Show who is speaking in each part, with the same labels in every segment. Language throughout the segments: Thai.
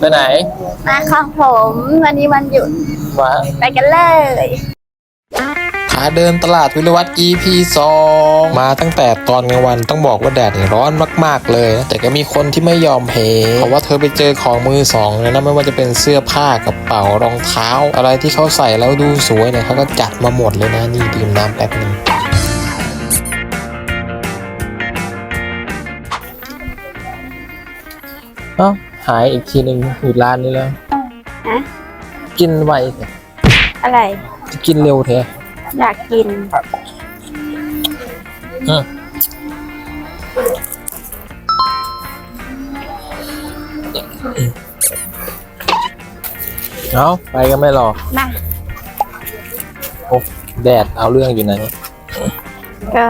Speaker 1: ไปไหน
Speaker 2: มาของผมวันนี้วันหยุด
Speaker 1: มา
Speaker 2: ไปกันเลย
Speaker 1: พาเดินตลาดวิรวัตร EP 2 มาตั้งแต่ตอนกลางวันต้องบอกว่าแดดนี่ร้อนมากๆ เลยนะแต่ก็มีคนที่ไม่ยอมเพเพราะว่าเธอไปเจอของมือสองเลยนะไม่ว่าจะเป็นเสื้อผ้ากระเป๋ารองเท้า อะไรที่เขาใส่แล้วดูสวยเนี่ยเขาก็จัดมาหมดเลยนะนี่ดื่มน้ำแป๊บนึงเอ้าหายอีกทีหนึ่งอยู่ร้านนี้แล้ว
Speaker 2: ฮะ
Speaker 1: กินไวเถอะ
Speaker 2: อะไร
Speaker 1: จะกินเร็วเถอะ
Speaker 2: อยากกิน
Speaker 1: อืมเอาไปก็ไม่รอ
Speaker 2: มา
Speaker 1: โอ้แดดเอาเรื่องอยู่นะนี่
Speaker 2: ก็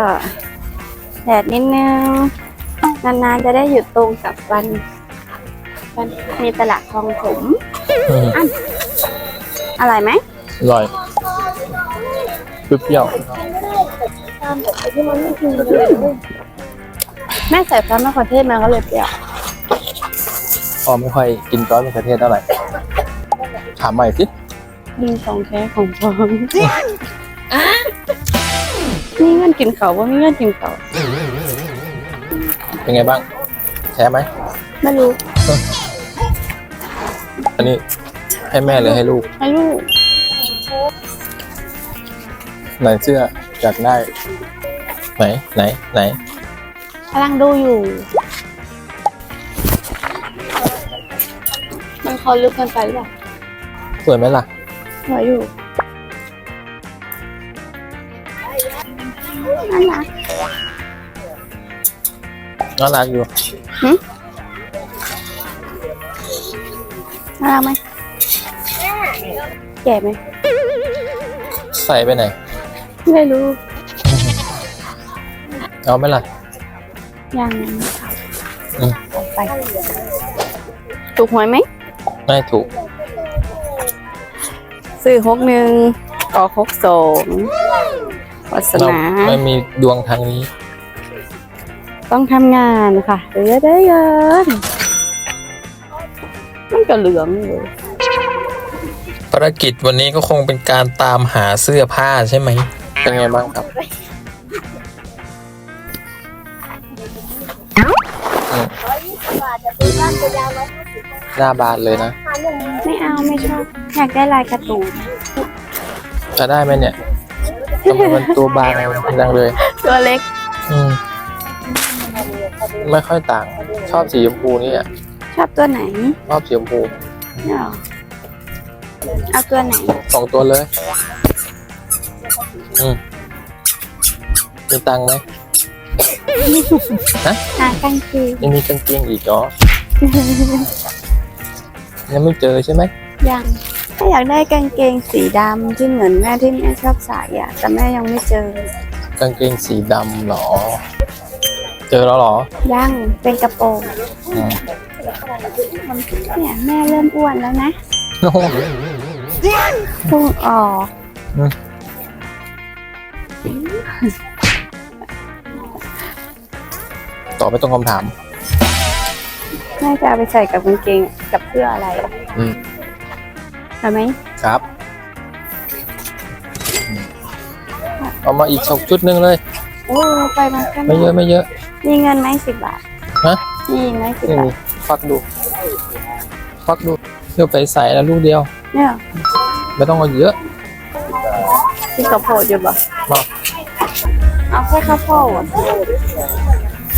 Speaker 2: แดดนิดนึง นานๆจะได้หยุดตรงกับวัน วันมีตลาดคลองผม
Speaker 1: อืม
Speaker 2: อร่อยไหม
Speaker 1: อร่อยเปรี้ยว
Speaker 2: แม่ใส่ซอสมะเขือเทศมาก็เลยเปรี้ยว
Speaker 1: ๆพอไม่ค่อยกินซอสมะเขือเทศเท่าไหร่ถามใหม่สิ
Speaker 2: มีของแท้ของปลอมนี่เงินกินเขาว่ามีเงินกินเขา
Speaker 1: เป็นไงบ้างแท้ไหม
Speaker 2: ไม่รู้
Speaker 1: อันนี้ให้แม่หรือให้ลูก
Speaker 2: ไม่รู้
Speaker 1: ไหนเสื้ออยากได้ ไหนไหนไหน
Speaker 2: กำลังดูอยู่ มันเขาลึกเกินไปหรือเปล่า
Speaker 1: สวยไหมล่ะ
Speaker 2: สวยอยู่น่ารัก
Speaker 1: น่ารักอยู่
Speaker 2: น่ารักไหมแก่ไหม
Speaker 1: ใส่ไปไหน
Speaker 2: ไม่รู้
Speaker 1: เอาไหมล่ะ
Speaker 2: ยัง
Speaker 1: อืม
Speaker 2: เอาไป ถูกหวยไหม
Speaker 1: ไม่ถูก
Speaker 2: ซื้อหกหนึ่งต่อหกสองวาส
Speaker 1: เรา
Speaker 2: นา
Speaker 1: ไม่มีดวงทางนี้
Speaker 2: ต้องทำงานค่ะเหลือได้เงิน มันก็เหลืองอยู่
Speaker 1: ภารกิจวันนี้ก็คงเป็นการตามหาเสื้อผ้าใช่ไหม เป็นไงบ้างครับอืมหน้าบานเลยนะ
Speaker 2: ไม่เอาไม่ชอบอยากได้ลายการ์ตูน
Speaker 1: จะได้ไหมเนี่ยทำไมมันตัวบางจังเลย
Speaker 2: ตัวเล็ก
Speaker 1: อืม ไม่ค่อยต่าง ชอบสีชมพูนี่อะ
Speaker 2: ชอบตัวไหน
Speaker 1: ชอบสีชมพู
Speaker 2: เนี่ยเหรอเอาตัวไหน
Speaker 1: สองตัวเลย อืมมีตังค์ไหม
Speaker 2: หากางเกง
Speaker 1: ยังมีกางเกงอีกเหรอยังไม่เจอใช่ไหม
Speaker 2: ยังถ้าอยากได้กางเกงสีดำที่เหมือนแม่ที่แม่ชอบใส่อะแต่แม่ยังไม่เจอ
Speaker 1: กางเกงสีดำเหรอ เจอแล้วเหรอ
Speaker 2: ยังเป็นกระโปรง
Speaker 1: อืม
Speaker 2: เนี่ยแม่เริ่มอ้วนแล้วนะ
Speaker 1: โอ้โห
Speaker 2: พุ่งออก
Speaker 1: อืมตอบไม่ตรงคำถาม
Speaker 2: แม่จะเอาไปใส่กับกางเกงกับเสื้ออะไร
Speaker 1: อืม
Speaker 2: เห็นไหม
Speaker 1: ครับเอามาอีกสองชุดหนึ่งเลย
Speaker 2: โอ้ ไปมากัน
Speaker 1: ไม่เยอะไม่เยอะ
Speaker 2: มีเงินไหมสิบบาท
Speaker 1: ฮะ
Speaker 2: มีไหมสิบ
Speaker 1: นี่
Speaker 2: บา
Speaker 1: มี
Speaker 2: ท
Speaker 1: ฟักดู ฟักดูเพื่อไปใส่แล้วลูกเดียว
Speaker 2: เนี่ย
Speaker 1: ไม่ต้องเอาเยอะ
Speaker 2: ที่ข้าวโพดอยู่บ่
Speaker 1: มา
Speaker 2: เอาแค่ข้าวโพด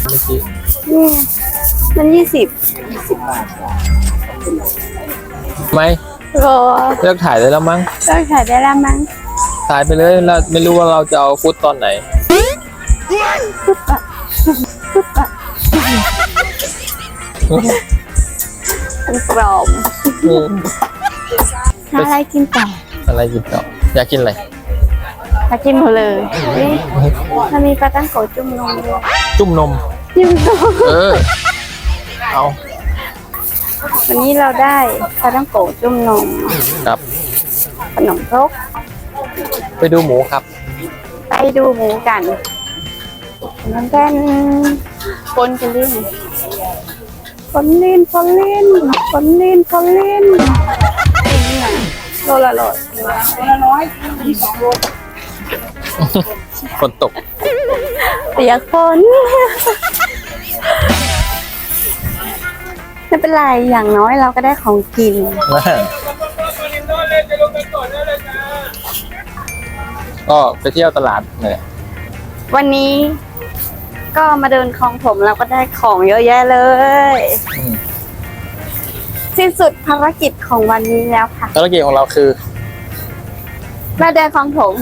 Speaker 1: เมื่อกี้
Speaker 2: อืมมันยี่สิบ
Speaker 1: ไม่
Speaker 2: โอ้
Speaker 1: เลิกถ่ายได้แล้วมั้ง
Speaker 2: ก็ขายได้แล้วมั้ง
Speaker 1: ถ่ายไปเลยเราไม่รู้ว่าเราจะเอาฟุตตอนไหน
Speaker 2: ปุ๊บอะปุ๊บอะเป็น กรอบ
Speaker 1: อืม
Speaker 2: หาอะไรกินต่อ
Speaker 1: อะไรหยิบต่ออยากกินอะไร
Speaker 2: มากินหมดเลยนี่มันมีปลาตั้งโกจุ่มนมด้วย
Speaker 1: จุ่มนม
Speaker 2: จิ้มนม
Speaker 1: เออ เอา
Speaker 2: วันนี้เราได้ปลาตั้งโกจุ่มนม
Speaker 1: ครับ
Speaker 2: ขนมครก
Speaker 1: ไปดูหมูครับ
Speaker 2: ไปดูหมูกันมันเป็นปนกันดิผลลิ นผลลินผลลินผลลินนี่ไงโลละร้อย
Speaker 3: คนละร้อยที่สองโล
Speaker 1: ฝนตก
Speaker 2: เปียกฝนไม่เป็นไรอย่างน้อยเราก็ได้ของกิน
Speaker 1: ก็ไปเที่ยวตลาดเนี่ย
Speaker 2: วันนี้ ก็มาเดินคลองผมเราก็ได้ของเยอะแยะเลย
Speaker 1: อืม
Speaker 2: สิ้นสุดภารกิจของวันนี้แล้วค่ะ
Speaker 1: ภารกิจของเราคือ
Speaker 2: แม่เดินคลองผม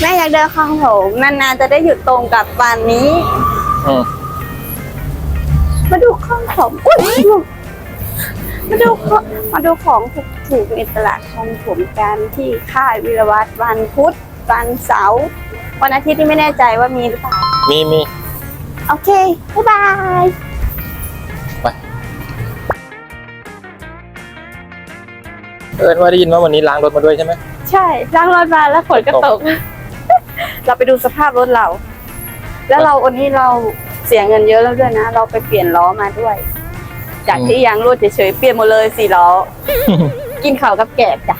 Speaker 2: แม่อยากเดินคลองผมนานๆจะได้หยุดตรงกับวันนี้
Speaker 1: อืม
Speaker 2: มาดูคลองผมอุ้ยมาดูของมาดูของถูกๆในตลาดคลองผมกันที่ค่ายวิรวัตรวันพุธวันเสาร์ วันอาทิตย์ที่ไม่แน่ใจว่ามีหรือเปล่า
Speaker 1: มีมี
Speaker 2: โอเค บ๊ายบาย
Speaker 1: ไปเอิญว่าได้ยินว่าวันนี้ล้างรถมาด้วยใช่ไหม
Speaker 2: ใช่ล้างรถมาแล้วฝนก็ตก เราไปดูสภาพรถเรา แล้วเราวันนี้เราเสียเงินเยอะแล้วด้วยนะ เราไปเปลี่ยนล้อมาด้วย จากที่ยางรูดเฉยๆเปลี่ยนหมดเลยสี่ล้อ กินข้าวกับแกบจ้ะ